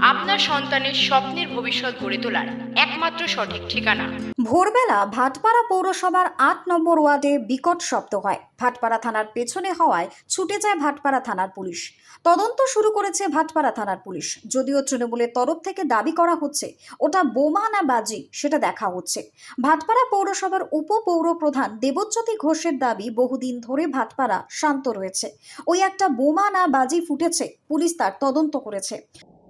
আপনার সন্তানের স্বপ্নের ভবিষ্যৎ গড়ে তোলার একমাত্র সঠিক ঠিকানা। ভোরবেলা ভাটপাড়া পৌরসভার আট নম্বর ওয়ার্ডে বিকট শব্দ হয়। ভাটপাড়া থানার পেছনে হওয়ায় ছুটে যায় ভাটপাড়া থানার পুলিশ। তদন্ত শুরু করেছে ভাটপাড়া থানার পুলিশ। যদিও তৃণমূলের তরফ থেকে দাবি করা হচ্ছে, ওটা বোমা না বাজি, সেটা দেখা হচ্ছে। ভাটপাড়া পৌরসভার উপপৌর প্রধান দেবজ্যোতি ঘোষের দাবি বহুদিন ধরে ভাটপাড়া শান্ত রয়েছে। ওই একটা বোমা না বাজি ফুটেছে, পুলিশ তার তদন্ত করেছে।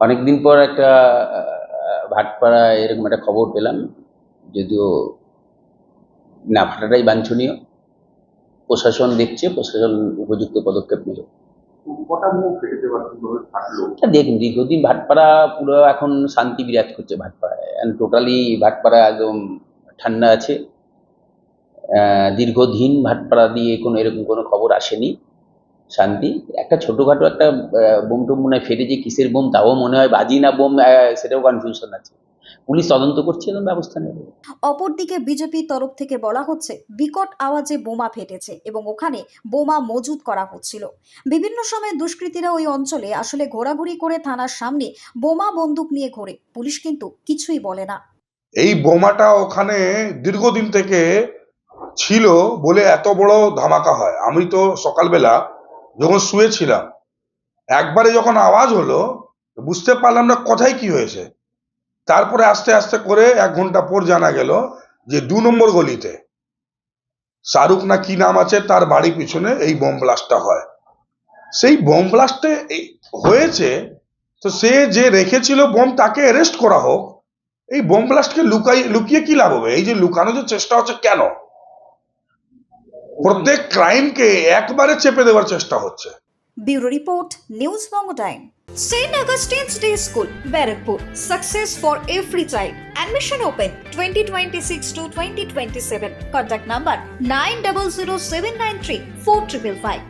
অনেকদিন পর একটা ভাটপাড়া এরকম একটা খবর পেলাম যদিও না ফাটাটাই বাঞ্ছনীয়। প্রশাসন দেখছে প্রশাসন উপযুক্ত পদক্ষেপ নেবে তা দেখুন দীর্ঘদিন ভাটপাড়া পুরো এখন শান্তি বিরাজ করছে ভাটপাড়ায়। টোটালি ভাটপাড়া একদম ঠান্ডা আছে। দীর্ঘদিন ভাটপাড়া দিয়ে কোনো এরকম কোনো খবর আসেনি। শান্তি। একটা ছোটোখাটো একটা বোম টোম মনে হয় ফেটেছে কিসের বোম তাও মনে হয় বাজি না বোম আহ, সেটাও কনফিউশন আছে। পুলিশ তদন্ত করছে এবং ব্যবস্থা নেবে। অপরদিকে বিজেপির তরফ থেকে বলা হচ্ছে বিকট আওয়াজে বোমা ফেটেছে এবং ওখানে বোমা মজুত করা হচ্ছিল। বিভিন্ন সময় দুষ্কৃতীরা ওই অঞ্চলে আসলে ঘোরাঘুরি করে থানার সামনে বোমা বন্দুক নিয়ে ঘোরে। পুলিশ কিন্তু কিছুই বলে না। এই বোমাটা ওখানে দীর্ঘদিন থেকে ছিল বলে এত বড় ধামাকা হয়। আমি তো সকালবেলা যখন শুয়েছিলাম, একবারে যখন আওয়াজ হলো বুঝতে পারলাম না কোথায় কি হয়েছে। তারপরে আস্তে আস্তে করে এক ঘণ্টা পর জানা গেল যে দু নম্বর গলিতে শাহরুখ না কি নাম আছে তার বাড়ির পিছনে এই বোম ব্লাস্টটা হয়। সেই বোম ব্লাস্টে হয়েছে, তো সে যে রেখেছিল বোম তাকে অ্যারেস্ট করা হোক, এই বোম ব্লাস্টকে লুকাই, লুকিয়ে কি লাভ হবে? এই যে লুকানোর যে চেষ্টা হচ্ছে কেন? প্রত্যেক ক্রাইমকে একবারে চেপে দেওয়ার চেষ্টা হচ্ছে। Bureau report, news Banga time. Saint Augustine's day school, Barrackpore. Success for every child. Admission open twenty twenty six to twenty twenty seven contact number nine double zero seven nine three four triple five